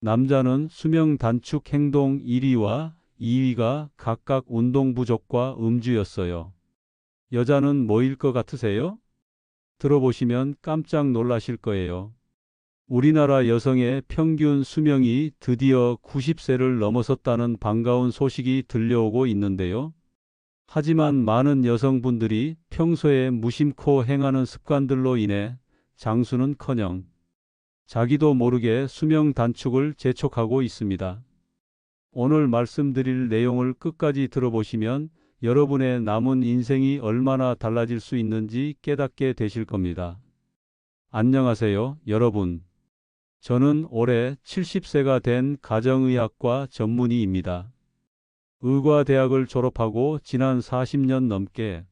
남자는 수명 단축 행동 1위와 2위가 각각 운동 부족과 음주였어요. 여자는 뭐일 것 같으세요? 들어보시면 깜짝 놀라실 거예요. 우리나라 여성의 평균 수명이 드디어 90세를 넘어섰다는 반가운 소식이 들려오고 있는데요. 하지만 많은 여성분들이 평소에 무심코 행하는 습관들로 인해 장수는 커녕 자기도 모르게 수명 단축을 재촉하고 있습니다. 오늘 말씀드릴 내용을 끝까지 들어보시면 여러분의 남은 인생이 얼마나 달라질 수 있는지 깨닫게 되실 겁니다. 안녕하세요, 여러분. 저는 올해 70세가 된 가정의학과 전문의입니다. 의과대학을 졸업하고 지난 40년 넘게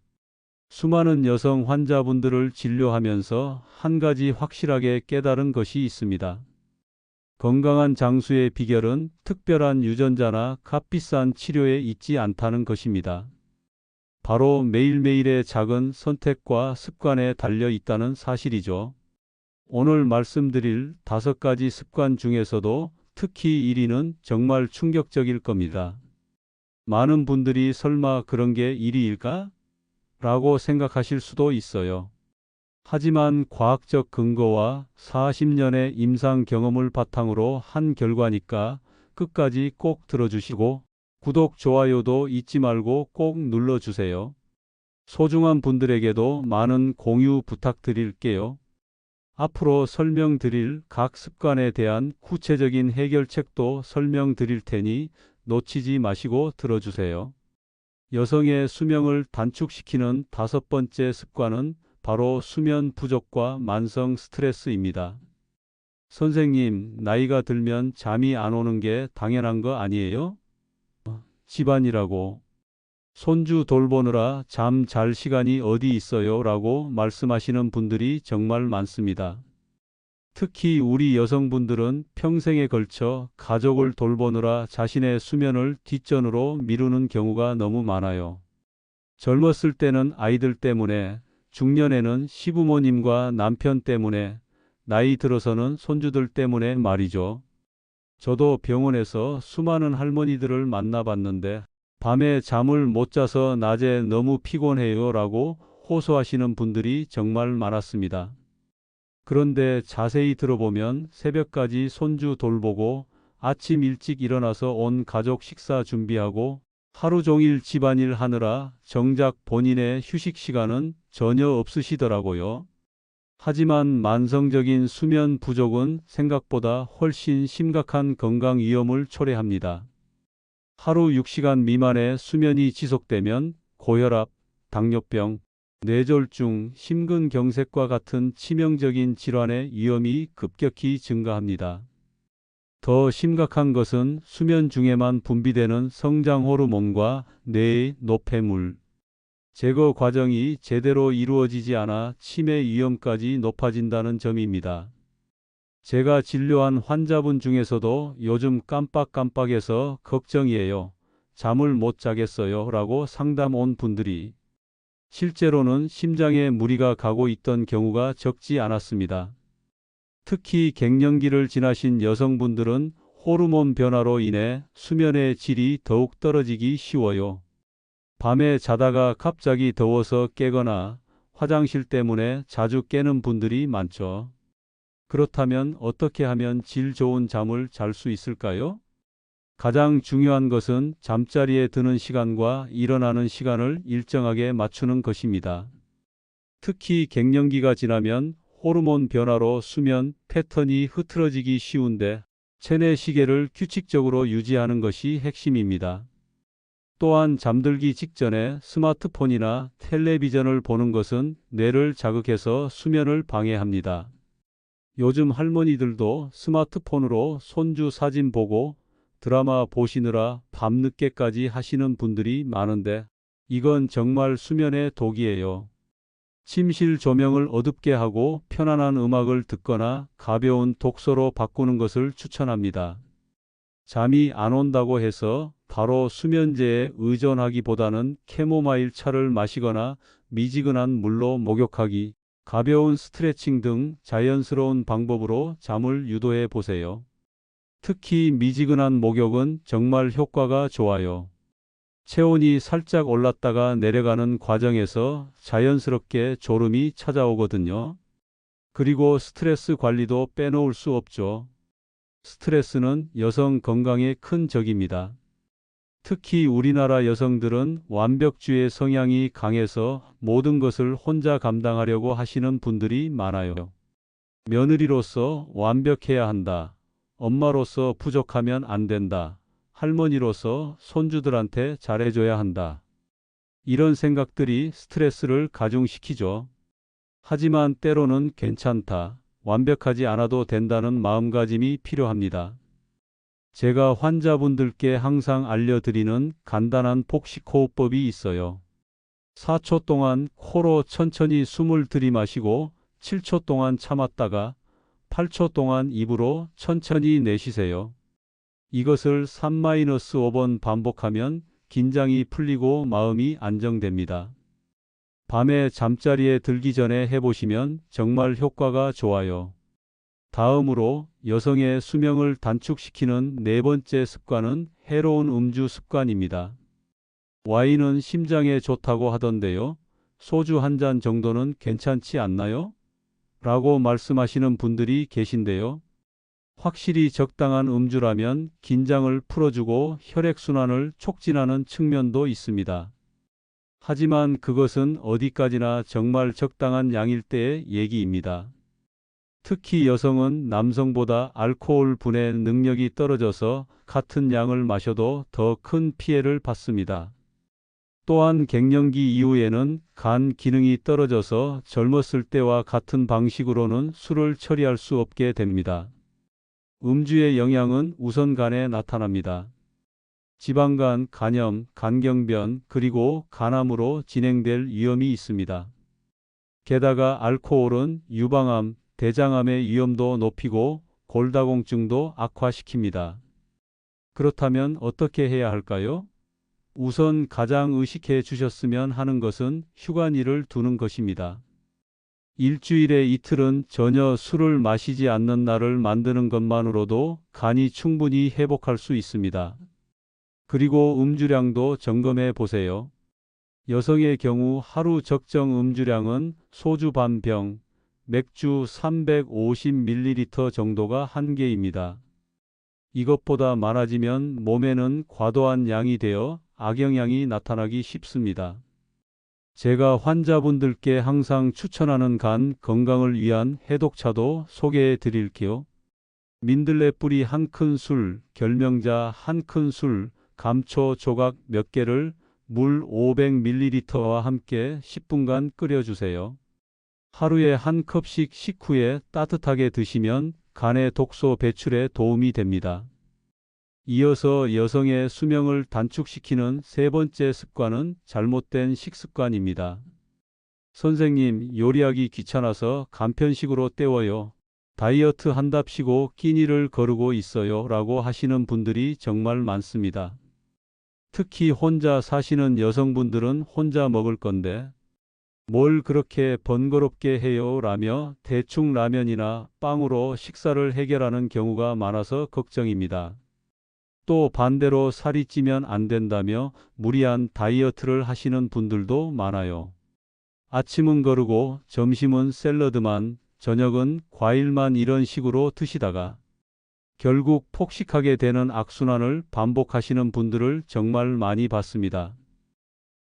수많은 여성 환자분들을 진료하면서 한 가지 확실하게 깨달은 것이 있습니다. 건강한 장수의 비결은 특별한 유전자나 값비싼 치료에 있지 않다는 것입니다. 바로 매일매일의 작은 선택과 습관에 달려 있다는 사실이죠. 오늘 말씀드릴 다섯 가지 습관 중에서도 특히 1위는 정말 충격적일 겁니다. 많은 분들이 설마 그런 게 1위일까? 라고 생각하실 수도 있어요. 하지만 과학적 근거와 40년의 임상 경험을 바탕으로 한 결과니까 끝까지 꼭 들어주시고 구독, 좋아요도 잊지 말고 꼭 눌러주세요. 소중한 분들에게도 많은 공유 부탁드릴게요. 앞으로 설명드릴 각 습관에 대한 구체적인 해결책도 설명드릴 테니 놓치지 마시고 들어주세요. 여성의 수명을 단축시키는 다섯 번째 습관은 바로 수면 부족과 만성 스트레스입니다. 선생님, 나이가 들면 잠이 안 오는 게 당연한 거 아니에요? 집안이라고. 손주 돌보느라 잠 잘 시간이 어디 있어요? 라고 말씀하시는 분들이 정말 많습니다. 특히 우리 여성분들은 평생에 걸쳐 가족을 돌보느라 자신의 수면을 뒷전으로 미루는 경우가 너무 많아요. 젊었을 때는 아이들 때문에, 중년에는 시부모님과 남편 때문에, 나이 들어서는 손주들 때문에 말이죠. 저도 병원에서 수많은 할머니들을 만나봤는데, 밤에 잠을 못 자서 낮에 너무 피곤해요 라고 호소하시는 분들이 정말 많았습니다. 그런데 자세히 들어보면 새벽까지 손주 돌보고 아침 일찍 일어나서 온 가족 식사 준비하고 하루 종일 집안일 하느라 정작 본인의 휴식 시간은 전혀 없으시더라고요. 하지만 만성적인 수면 부족은 생각보다 훨씬 심각한 건강 위험을 초래합니다. 하루 6시간 미만의 수면이 지속되면 고혈압, 당뇨병, 뇌졸중, 심근경색과 같은 치명적인 질환의 위험이 급격히 증가합니다. 더 심각한 것은 수면 중에만 분비되는 성장 호르몬과 뇌의 노폐물 제거 과정이 제대로 이루어지지 않아 치매 위험까지 높아진다는 점입니다. 제가 진료한 환자분 중에서도 요즘 깜빡깜빡해서 걱정이에요. 잠을 못 자겠어요. 라고 상담 온 분들이 실제로는 심장에 무리가 가고 있던 경우가 적지 않았습니다. 특히 갱년기를 지나신 여성분들은 호르몬 변화로 인해 수면의 질이 더욱 떨어지기 쉬워요. 밤에 자다가 갑자기 더워서 깨거나 화장실 때문에 자주 깨는 분들이 많죠. 그렇다면 어떻게 하면 질 좋은 잠을 잘 수 있을까요? 가장 중요한 것은 잠자리에 드는 시간과 일어나는 시간을 일정하게 맞추는 것입니다. 특히 갱년기가 지나면 호르몬 변화로 수면 패턴이 흐트러지기 쉬운데 체내 시계를 규칙적으로 유지하는 것이 핵심입니다. 또한 잠들기 직전에 스마트폰이나 텔레비전을 보는 것은 뇌를 자극해서 수면을 방해합니다. 요즘 할머니들도 스마트폰으로 손주 사진 보고 드라마 보시느라 밤늦게까지 하시는 분들이 많은데 이건 정말 수면의 독이에요. 침실 조명을 어둡게 하고 편안한 음악을 듣거나 가벼운 독서로 바꾸는 것을 추천합니다. 잠이 안 온다고 해서 바로 수면제에 의존하기보다는 캐모마일 차를 마시거나 미지근한 물로 목욕하기, 가벼운 스트레칭 등 자연스러운 방법으로 잠을 유도해 보세요. 특히 미지근한 목욕은 정말 효과가 좋아요. 체온이 살짝 올랐다가 내려가는 과정에서 자연스럽게 졸음이 찾아오거든요. 그리고 스트레스 관리도 빼놓을 수 없죠. 스트레스는 여성 건강에 큰 적입니다. 특히 우리나라 여성들은 완벽주의 성향이 강해서 모든 것을 혼자 감당하려고 하시는 분들이 많아요. 며느리로서 완벽해야 한다. 엄마로서 부족하면 안 된다. 할머니로서 손주들한테 잘해줘야 한다. 이런 생각들이 스트레스를 가중시키죠. 하지만 때로는 괜찮다. 완벽하지 않아도 된다는 마음가짐이 필요합니다. 제가 환자분들께 항상 알려드리는 간단한 복식호흡법이 있어요. 4초 동안 코로 천천히 숨을 들이마시고 7초 동안 참았다가 8초 동안 입으로 천천히 내쉬세요. 이것을 3-5번 반복하면 긴장이 풀리고 마음이 안정됩니다. 밤에 잠자리에 들기 전에 해보시면 정말 효과가 좋아요. 다음으로 여성의 수명을 단축시키는 네 번째 습관은 해로운 음주 습관입니다. 와인은 심장에 좋다고 하던데요. 소주 한 잔 정도는 괜찮지 않나요? 라고 말씀하시는 분들이 계신데요. 확실히 적당한 음주라면 긴장을 풀어주고 혈액순환을 촉진하는 측면도 있습니다. 하지만 그것은 어디까지나 정말 적당한 양일 때의 얘기입니다. 특히 여성은 남성보다 알코올 분해 능력이 떨어져서 같은 양을 마셔도 더 큰 피해를 받습니다. 또한 갱년기 이후에는 간 기능이 떨어져서 젊었을 때와 같은 방식으로는 술을 처리할 수 없게 됩니다. 음주의 영향은 우선 간에 나타납니다. 지방간, 간염, 간경변, 그리고 간암으로 진행될 위험이 있습니다. 게다가 알코올은 유방암, 대장암의 위험도 높이고 골다공증도 악화시킵니다. 그렇다면 어떻게 해야 할까요? 우선 가장 의식해 주셨으면 하는 것은 휴관일을 두는 것입니다. 일주일에 이틀은 전혀 술을 마시지 않는 날을 만드는 것만으로도 간이 충분히 회복할 수 있습니다. 그리고 음주량도 점검해 보세요. 여성의 경우 하루 적정 음주량은 소주 반 병, 맥주 350ml 정도가 한계입니다. 이것보다 많아지면 몸에는 과도한 양이 되어 악영향이 나타나기 쉽습니다. 제가 환자분들께 항상 추천하는 간 건강을 위한 해독차도 소개해 드릴게요. 민들레 뿌리 한 큰술, 결명자 한 큰술, 감초 조각 몇 개를 물 500ml와 함께 10분간 끓여주세요. 하루에 한 컵씩 식후에 따뜻하게 드시면 간의 독소 배출에 도움이 됩니다. 이어서 여성의 수명을 단축시키는 세 번째 습관은 잘못된 식습관입니다. 선생님, 요리하기 귀찮아서 간편식으로 때워요. 다이어트 한답시고 끼니를 거르고 있어요. 라고 하시는 분들이 정말 많습니다. 특히 혼자 사시는 여성분들은 혼자 먹을 건데 뭘 그렇게 번거롭게 해요? 라며 대충 라면이나 빵으로 식사를 해결하는 경우가 많아서 걱정입니다. 또 반대로 살이 찌면 안 된다며 무리한 다이어트를 하시는 분들도 많아요. 아침은 거르고 점심은 샐러드만, 저녁은 과일만 이런 식으로 드시다가 결국 폭식하게 되는 악순환을 반복하시는 분들을 정말 많이 봤습니다.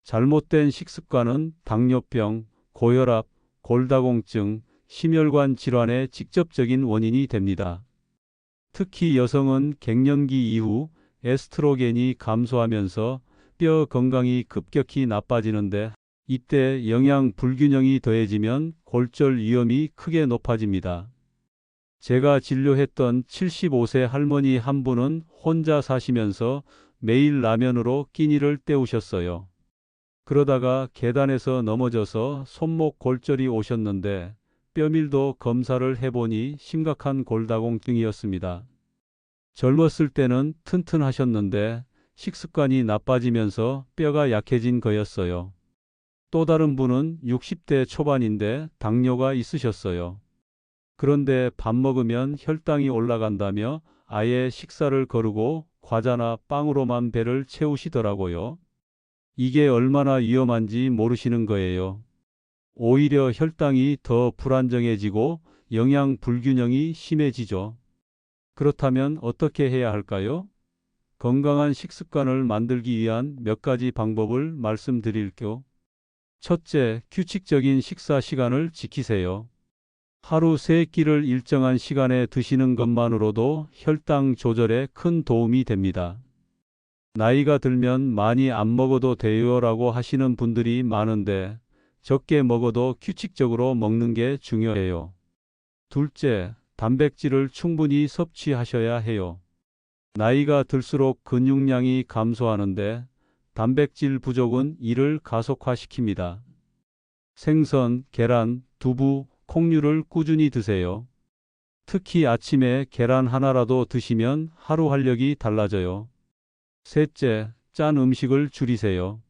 잘못된 식습관은 당뇨병, 고혈압, 골다공증, 심혈관 질환의 직접적인 원인이 됩니다. 특히 여성은 갱년기 이후 에스트로겐이 감소하면서 뼈 건강이 급격히 나빠지는데 이때 영양 불균형이 더해지면 골절 위험이 크게 높아집니다. 제가 진료했던 75세 할머니 한 분은 혼자 사시면서 매일 라면으로 끼니를 때우셨어요. 그러다가 계단에서 넘어져서 손목 골절이 오셨는데 뼈밀도 검사를 해보니 심각한 골다공증이었습니다. 젊었을 때는 튼튼하셨는데 식습관이 나빠지면서 뼈가 약해진 거였어요. 또 다른 분은 60대 초반인데 당뇨가 있으셨어요. 그런데 밥 먹으면 혈당이 올라간다며 아예 식사를 거르고 과자나 빵으로만 배를 채우시더라고요. 이게 얼마나 위험한지 모르시는 거예요. 오히려 혈당이 더 불안정해지고 영양 불균형이 심해지죠. 그렇다면 어떻게 해야 할까요? 건강한 식습관을 만들기 위한 몇 가지 방법을 말씀드릴게요. 첫째, 규칙적인 식사 시간을 지키세요. 하루 세 끼를 일정한 시간에 드시는 것만으로도 혈당 조절에 큰 도움이 됩니다. 나이가 들면 많이 안 먹어도 돼요라고 하시는 분들이 많은데 적게 먹어도 규칙적으로 먹는 게 중요해요. 둘째, 단백질을 충분히 섭취하셔야 해요. 나이가 들수록 근육량이 감소하는데 단백질 부족은 이를 가속화시킵니다. 생선, 계란, 두부, 콩류를 꾸준히 드세요. 특히 아침에 계란 하나라도 드시면 하루 활력이 달라져요. 셋째, 짠 음식을 줄이세요.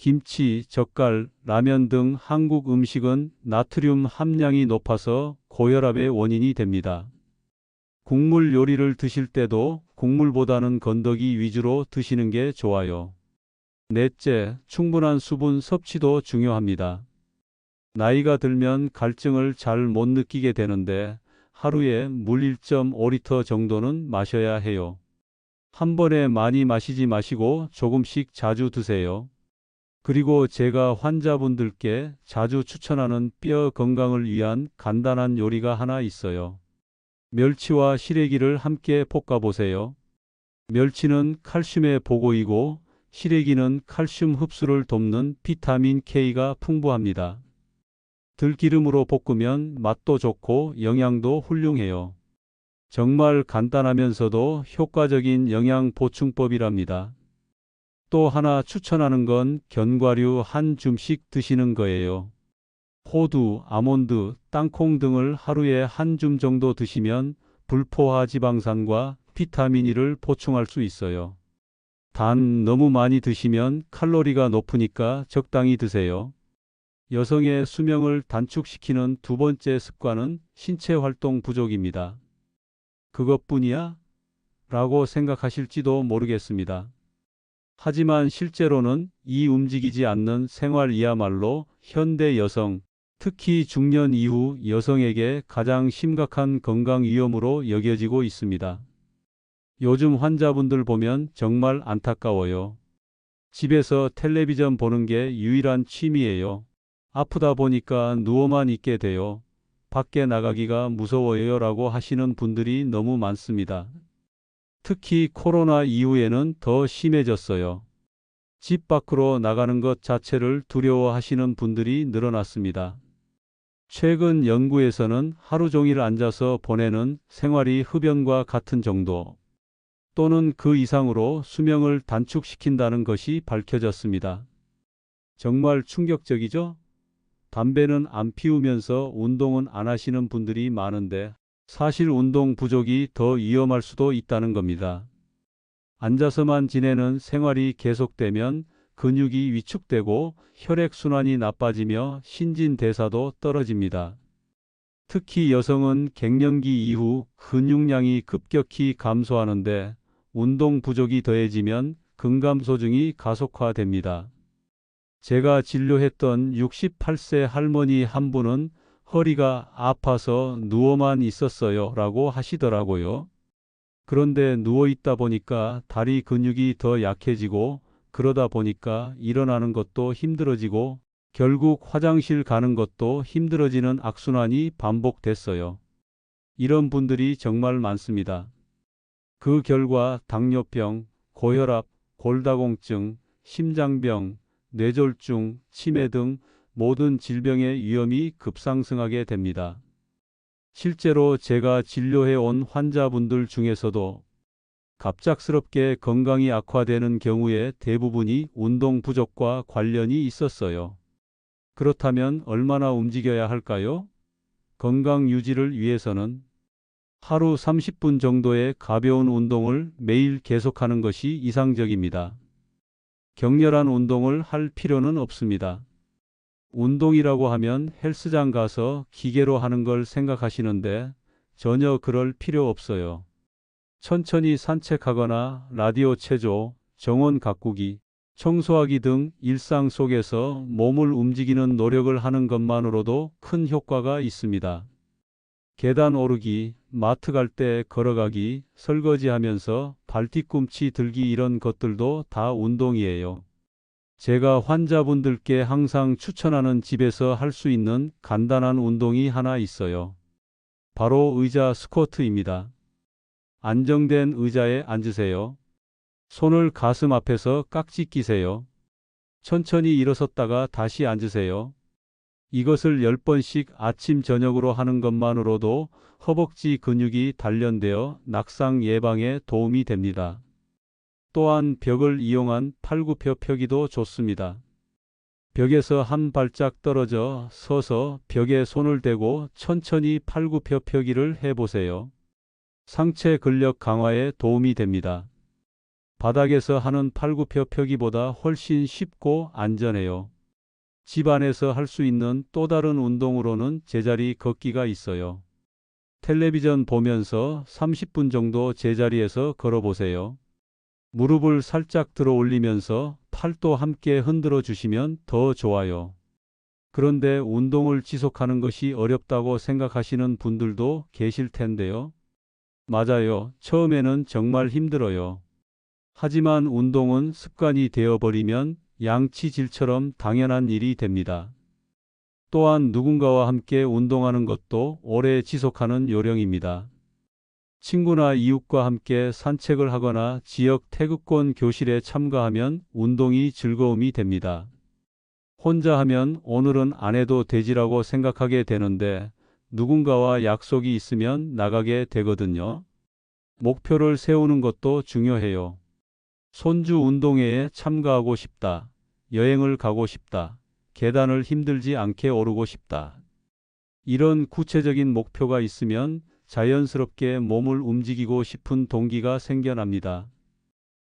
김치, 젓갈, 라면 등 한국 음식은 나트륨 함량이 높아서 고혈압의 원인이 됩니다. 국물 요리를 드실 때도 국물보다는 건더기 위주로 드시는 게 좋아요. 넷째, 충분한 수분 섭취도 중요합니다. 나이가 들면 갈증을 잘 못 느끼게 되는데 하루에 물 1.5리터 정도는 마셔야 해요. 한 번에 많이 마시지 마시고 조금씩 자주 드세요. 그리고 제가 환자분들께 자주 추천하는 뼈 건강을 위한 간단한 요리가 하나 있어요. 멸치와 시래기를 함께 볶아보세요. 멸치는 칼슘의 보고이고 시래기는 칼슘 흡수를 돕는 비타민 K가 풍부합니다. 들기름으로 볶으면 맛도 좋고 영양도 훌륭해요. 정말 간단하면서도 효과적인 영양 보충법이랍니다. 또 하나 추천하는 건 견과류 한 줌씩 드시는 거예요. 호두, 아몬드, 땅콩 등을 하루에 한 줌 정도 드시면 불포화 지방산과 비타민 E를 보충할 수 있어요. 단 너무 많이 드시면 칼로리가 높으니까 적당히 드세요. 여성의 수명을 단축시키는 두 번째 습관은 신체 활동 부족입니다. 그것뿐이야? 라고 생각하실지도 모르겠습니다. 하지만 실제로는 이 움직이지 않는 생활이야말로 현대 여성, 특히 중년 이후 여성에게 가장 심각한 건강 위험으로 여겨지고 있습니다. 요즘 환자분들 보면 정말 안타까워요. 집에서 텔레비전 보는 게 유일한 취미예요. 아프다 보니까 누워만 있게 돼요. 밖에 나가기가 무서워요 라고 하시는 분들이 너무 많습니다. 특히 코로나 이후에는 더 심해졌어요. 집 밖으로 나가는 것 자체를 두려워하시는 분들이 늘어났습니다. 최근 연구에서는 하루 종일 앉아서 보내는 생활이 흡연과 같은 정도 또는 그 이상으로 수명을 단축시킨다는 것이 밝혀졌습니다. 정말 충격적이죠? 담배는 안 피우면서 운동은 안 하시는 분들이 많은데 사실 운동 부족이 더 위험할 수도 있다는 겁니다. 앉아서만 지내는 생활이 계속되면 근육이 위축되고 혈액순환이 나빠지며 신진대사도 떨어집니다. 특히 여성은 갱년기 이후 근육량이 급격히 감소하는데 운동 부족이 더해지면 근감소증이 가속화됩니다. 제가 진료했던 68세 할머니 한 분은 허리가 아파서 누워만 있었어요 라고 하시더라고요. 그런데 누워 있다 보니까 다리 근육이 더 약해지고 그러다 보니까 일어나는 것도 힘들어지고 결국 화장실 가는 것도 힘들어지는 악순환이 반복됐어요. 이런 분들이 정말 많습니다. 그 결과 당뇨병, 고혈압, 골다공증, 심장병, 뇌졸중, 치매 등 모든 질병의 위험이 급상승하게 됩니다. 실제로 제가 진료해 온 환자분들 중에서도 갑작스럽게 건강이 악화되는 경우의 대부분이 운동 부족과 관련이 있었어요. 그렇다면 얼마나 움직여야 할까요? 건강 유지를 위해서는 하루 30분 정도의 가벼운 운동을 매일 계속하는 것이 이상적입니다. 격렬한 운동을 할 필요는 없습니다. 운동이라고 하면 헬스장 가서 기계로 하는 걸 생각하시는데 전혀 그럴 필요 없어요. 천천히 산책하거나 라디오 체조, 정원 가꾸기, 청소하기 등 일상 속에서 몸을 움직이는 노력을 하는 것만으로도 큰 효과가 있습니다. 계단 오르기, 마트 갈 때 걸어가기, 설거지 하면서 발뒤꿈치 들기 이런 것들도 다 운동이에요. 제가 환자분들께 항상 추천하는 집에서 할 수 있는 간단한 운동이 하나 있어요. 바로 의자 스쿼트입니다. 안정된 의자에 앉으세요. 손을 가슴 앞에서 깍지 끼세요. 천천히 일어섰다가 다시 앉으세요. 이것을 10번씩 아침 저녁으로 하는 것만으로도 허벅지 근육이 단련되어 낙상 예방에 도움이 됩니다. 또한 벽을 이용한 팔굽혀 펴기도 좋습니다. 벽에서 한 발짝 떨어져 서서 벽에 손을 대고 천천히 팔굽혀 펴기를 해보세요. 상체 근력 강화에 도움이 됩니다. 바닥에서 하는 팔굽혀 펴기보다 훨씬 쉽고 안전해요. 집 안에서 할 수 있는 또 다른 운동으로는 제자리 걷기가 있어요. 텔레비전 보면서 30분 정도 제자리에서 걸어보세요. 무릎을 살짝 들어 올리면서 팔도 함께 흔들어 주시면 더 좋아요. 그런데 운동을 지속하는 것이 어렵다고 생각하시는 분들도 계실 텐데요. 맞아요. 처음에는 정말 힘들어요. 하지만 운동은 습관이 되어버리면 양치질처럼 당연한 일이 됩니다. 또한 누군가와 함께 운동하는 것도 오래 지속하는 요령입니다. 친구나 이웃과 함께 산책을 하거나 지역 태극권 교실에 참가하면 운동이 즐거움이 됩니다. 혼자 하면 오늘은 안 해도 되지라고 생각하게 되는데 누군가와 약속이 있으면 나가게 되거든요. 목표를 세우는 것도 중요해요. 손주 운동회에 참가하고 싶다. 여행을 가고 싶다. 계단을 힘들지 않게 오르고 싶다. 이런 구체적인 목표가 있으면 자연스럽게 몸을 움직이고 싶은 동기가 생겨납니다.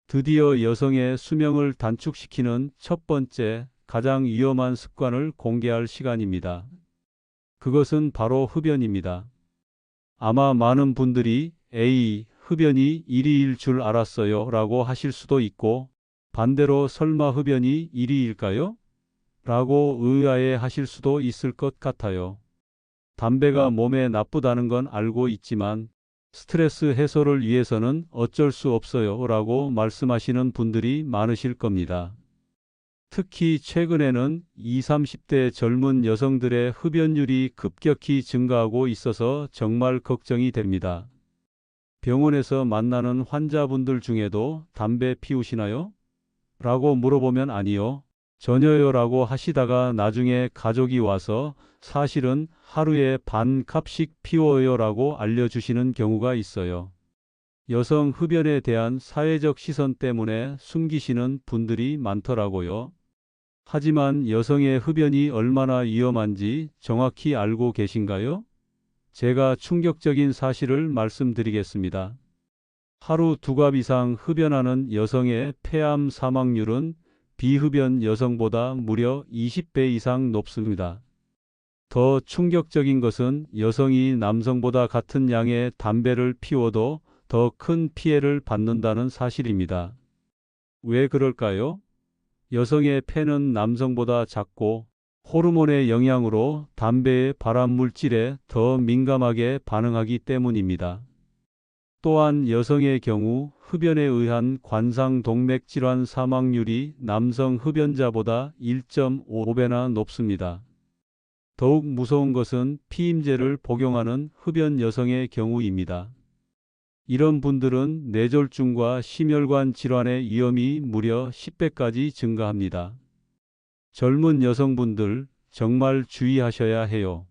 드디어 여성의 수명을 단축시키는 첫 번째 가장 위험한 습관을 공개할 시간입니다. 그것은 바로 흡연입니다. 아마 많은 분들이 에이, 흡연이 1위일 줄 알았어요 라고 하실 수도 있고 반대로 설마 흡연이 1위일까요? 라고 의아해 하실 수도 있을 것 같아요. 담배가 몸에 나쁘다는 건 알고 있지만 스트레스 해소를 위해서는 어쩔 수 없어요 라고 말씀하시는 분들이 많으실 겁니다. 특히 최근에는 20, 30대 젊은 여성들의 흡연율이 급격히 증가하고 있어서 정말 걱정이 됩니다. 병원에서 만나는 환자분들 중에도 담배 피우시나요? 라고 물어보면 아니요. 전혀요 라고 하시다가 나중에 가족이 와서 사실은 하루에 반 컵씩 피워요 라고 알려주시는 경우가 있어요. 여성 흡연에 대한 사회적 시선 때문에 숨기시는 분들이 많더라고요. 하지만 여성의 흡연이 얼마나 위험한지 정확히 알고 계신가요? 제가 충격적인 사실을 말씀드리겠습니다. 하루 두 갑 이상 흡연하는 여성의 폐암 사망률은 비흡연 여성보다 무려 20배 이상 높습니다. 더 충격적인 것은 여성이 남성보다 같은 양의 담배를 피워도 더 큰 피해를 받는다는 사실입니다. 왜 그럴까요? 여성의 폐는 남성보다 작고 호르몬의 영향으로 담배의 발암 물질에 더 민감하게 반응하기 때문입니다. 또한 여성의 경우 흡연에 의한 관상 동맥 질환 사망률이 남성 흡연자보다 1.5배나 높습니다. 더욱 무서운 것은 피임제를 복용하는 흡연 여성의 경우입니다. 이런 분들은 뇌졸중과 심혈관 질환의 위험이 무려 10배까지 증가합니다. 젊은 여성분들 정말 주의하셔야 해요.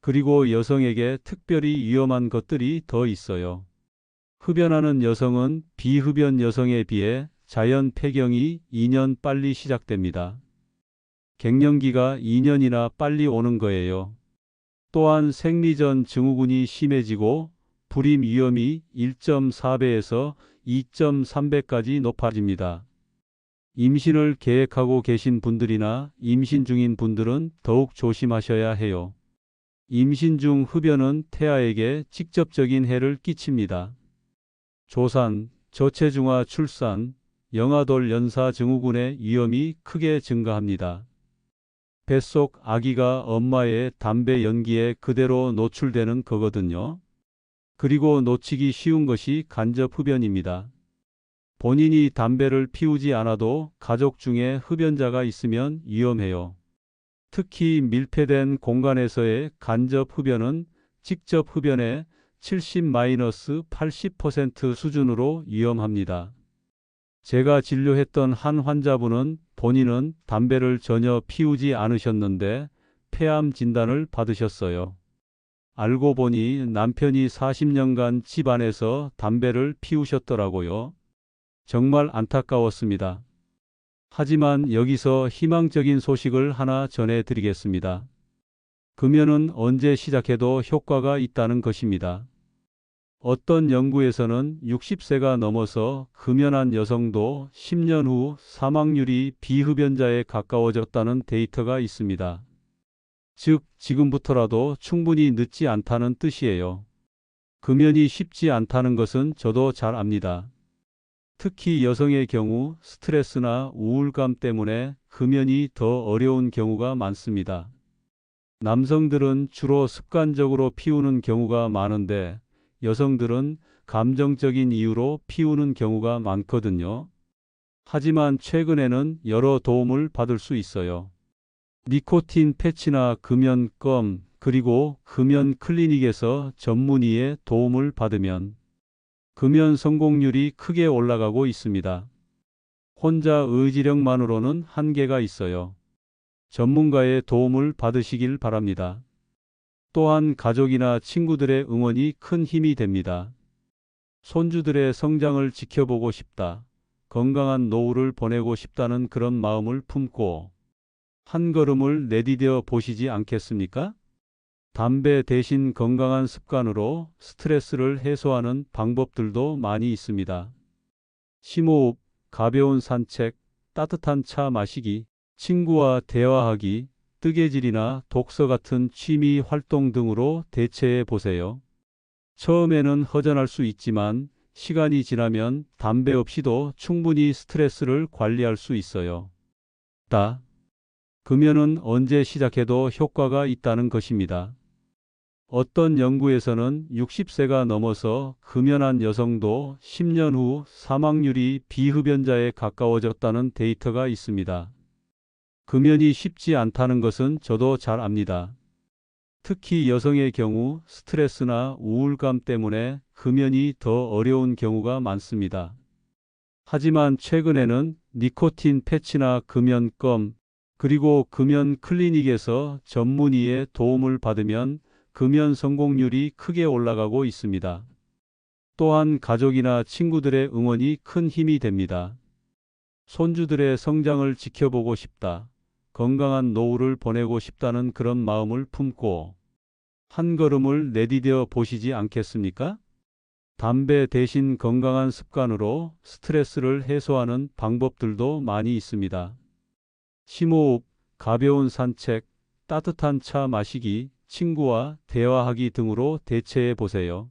그리고 여성에게 특별히 위험한 것들이 더 있어요. 흡연하는 여성은 비흡연 여성에 비해 자연 폐경이 2년 빨리 시작됩니다. 갱년기가 2년이나 빨리 오는 거예요. 또한 생리전 증후군이 심해지고 불임 위험이 1.4배에서 2.3배까지 높아집니다. 임신을 계획하고 계신 분들이나 임신 중인 분들은 더욱 조심하셔야 해요. 임신 중 흡연은 태아에게 직접적인 해를 끼칩니다. 조산, 저체중아 출산, 영아돌 연사 증후군의 위험이 크게 증가합니다. 뱃속 아기가 엄마의 담배 연기에 그대로 노출되는 거거든요. 그리고 놓치기 쉬운 것이 간접 흡연입니다. 본인이 담배를 피우지 않아도 가족 중에 흡연자가 있으면 위험해요. 특히 밀폐된 공간에서의 간접 흡연은 직접 흡연의 70-80% 수준으로 위험합니다. 제가 진료했던 한 환자분은 본인은 담배를 전혀 피우지 않으셨는데 폐암 진단을 받으셨어요. 알고 보니 남편이 40년간 집안에서 담배를 피우셨더라고요. 정말 안타까웠습니다. 하지만 여기서 희망적인 소식을 하나 전해드리겠습니다. 금연은 언제 시작해도 효과가 있다는 것입니다. 어떤 연구에서는 60세가 넘어서 금연한 여성도 10년 후 사망률이 비흡연자에 가까워졌다는 데이터가 있습니다. 즉, 지금부터라도 충분히 늦지 않다는 뜻이에요. 금연이 쉽지 않다는 것은 저도 잘 압니다. 특히 여성의 경우 스트레스나 우울감 때문에 금연이 더 어려운 경우가 많습니다. 남성들은 주로 습관적으로 피우는 경우가 많은데 여성들은 감정적인 이유로 피우는 경우가 많거든요. 하지만 최근에는 여러 도움을 받을 수 있어요. 니코틴 패치나 금연 껌, 그리고 금연 클리닉에서 전문의의 도움을 받으면 금연 성공률이 크게 올라가고 있습니다. 혼자 의지력만으로는 한계가 있어요. 전문가의 도움을 받으시길 바랍니다. 또한 가족이나 친구들의 응원이 큰 힘이 됩니다. 손주들의 성장을 지켜보고 싶다. 건강한 노후를 보내고 싶다는 그런 마음을 품고 한 걸음을 내디뎌 보시지 않겠습니까? 담배 대신 건강한 습관으로 스트레스를 해소하는 방법들도 많이 있습니다. 심호흡, 가벼운 산책, 따뜻한 차 마시기, 친구와 대화하기, 뜨개질이나 독서 같은 취미 활동 등으로 대체해 보세요. 처음에는 허전할 수 있지만 시간이 지나면 담배 없이도 충분히 스트레스를 관리할 수 있어요. 따. 금연은 언제 시작해도 효과가 있다는 것입니다. 어떤 연구에서는 60세가 넘어서 금연한 여성도 10년 후 사망률이 비흡연자에 가까워졌다는 데이터가 있습니다. 금연이 쉽지 않다는 것은 저도 잘 압니다. 특히 여성의 경우 스트레스나 우울감 때문에 금연이 더 어려운 경우가 많습니다. 하지만 최근에는 니코틴 패치나 금연껌, 그리고 금연 클리닉에서 전문의의 도움을 받으면 금연 성공률이 크게 올라가고 있습니다. 또한 가족이나 친구들의 응원이 큰 힘이 됩니다. 손주들의 성장을 지켜보고 싶다. 건강한 노후를 보내고 싶다는 그런 마음을 품고 한 걸음을 내디뎌 보시지 않겠습니까? 담배 대신 건강한 습관으로 스트레스를 해소하는 방법들도 많이 있습니다. 심호흡, 가벼운 산책, 따뜻한 차 마시기, 친구와 대화하기 등으로 대체해 보세요.